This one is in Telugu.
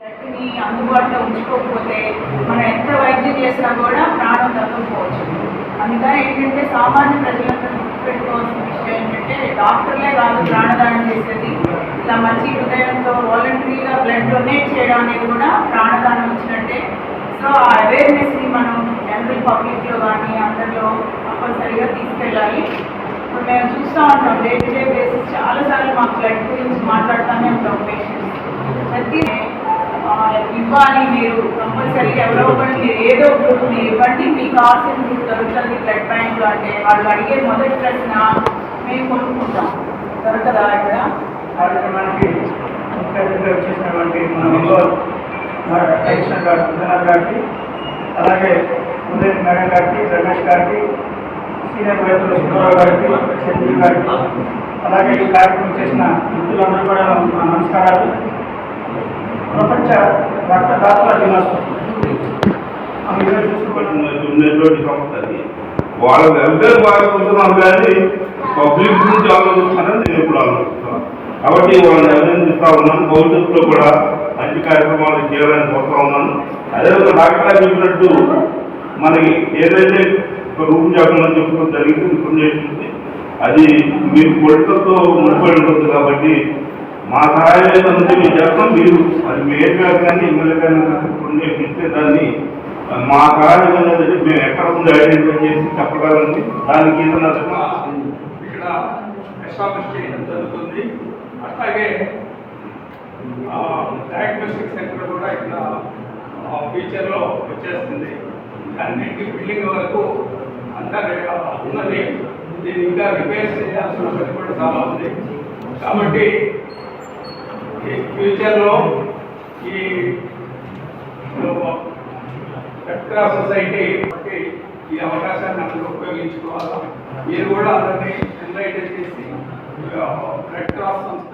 గట్టిని అందుబాటులో ఉంచుకోకపోతే మనం ఎంత వైద్యం చేసినా కూడా ప్రాణం తగ్గకపోవచ్చు అందుకని ఏంటంటే సామాన్య ప్రజలందరూ గుర్తుపెట్టుకోవాల్సిన విషయం ఏంటంటే డాక్టర్లే కాదు ప్రాణదానం చేసేది. ఇలా మంచి హృదయంతో వాలంటరీగా బ్లడ్ డొనేట్ చేయడం అనేది కూడా ప్రాణదానం ఇచ్చినట్టే సో ఆ అవేర్నెస్ని మనం జనరల్ పబ్లిక్లో కానీ అందరిలో కంపల్సరీగా తీసుకెళ్ళాలి. ఇప్పుడు మేము చూస్తూ ఉంటాం డే టు డే బేసిస్. చాలాసార్లు మాకు బ్లడ్ గురించి మాట్లాడుతూనే ఉంటాం పేషెంట్ ఇవ్వాలి మీరు కంపల్సరీ ఎవరో ఒకరు మీరు ఏదో ఒకరు మీరు ఇవ్వండి మీకు కావాల్సిన మీకు దొరుకుతుంది బ్లడ్ బ్యాంకులో అంటే వాళ్ళు అడిగే మొదటి ప్రశ్న మేము కొనుక్కుంటాం. దొరకదా ఇక్కడ? కార్యక్రమానికి వచ్చేసినటువంటి మన ఒంగోలు గారు విజయనాథ్ గారికి అలాగే ఉదయ్ మేడం గారికి రమేష్ గారికి సీనియర్ వైద్యులు సుబ్బారావు గారికి చంద్రులు గారికి అలాగే ఈ కార్యక్రమం చేసిన మిత్రులందరూ కూడా నమస్కారాలు. ప్రపంచ రక్తదాతల దినోత్సవం. మనం ఉన్నటువంటి సంస్థ అది వాళ్ళ వెల్ఫేర్ బాగుంటున్నాం కానీ పబ్లిక్ గురించి ఆలోచిస్తున్నారని నేను ఎప్పుడు ఆలోచిస్తున్నాను కాబట్టి వాళ్ళని అభినందిస్తా ఉన్నాను. భవిష్యత్తులో కూడా మంచి కార్యక్రమాలు చేయాలని కోరుతా ఉన్నాను. అదేవిధంగా డాక్టర్ చెప్పినట్టు మనకి ఏదైతే ఒక రూమ్ చెప్పమని చెప్పడం జరిగింది ఇన్ఫర్మేషన్ అది మీరు కొడుకతో ముడిపడి ఉంటుంది కాబట్టి మా సహాయం ఏదంటే మేము చేస్తాం మీరు అది మేయర్ గారు కానీ ఎమ్మెల్యే గారు కానీ ఇన్ఫర్మేషన్ ఇస్తే దాన్ని మా సహాయం అనేది మేము ఎక్కడ ఉంది ఐడెంటిఫై చేసి చెప్పగలండి. దానికి ఏదైనా ఇక్కడ ఎస్టాబ్లిష్ చేయడం జరుగుతుంది. అట్లాగే డయాగ్నోస్టిక్ సెంటర్ కూడా ఇక్కడ ఫ్యూచర్లో వచ్చేస్తుంది. అన్నింటి బిల్డింగ్ వరకు అంతా రే- ఉన్నది. దీన్ని ఇంకా రిపేర్ చేయాల్సిన పని కూడా చాలా ఉంది. కాబట్టి ఈ ఫ్యూచర్లో ఈ రెడ్ సొసైటీ ఈ అవకాశాన్ని అందరూ ఉపయోగించుకోవాలి? మీరు కూడా అందరినీ ఎన్లైటెడ్ చేసి రెడ్ క్రాస్ సంస్థ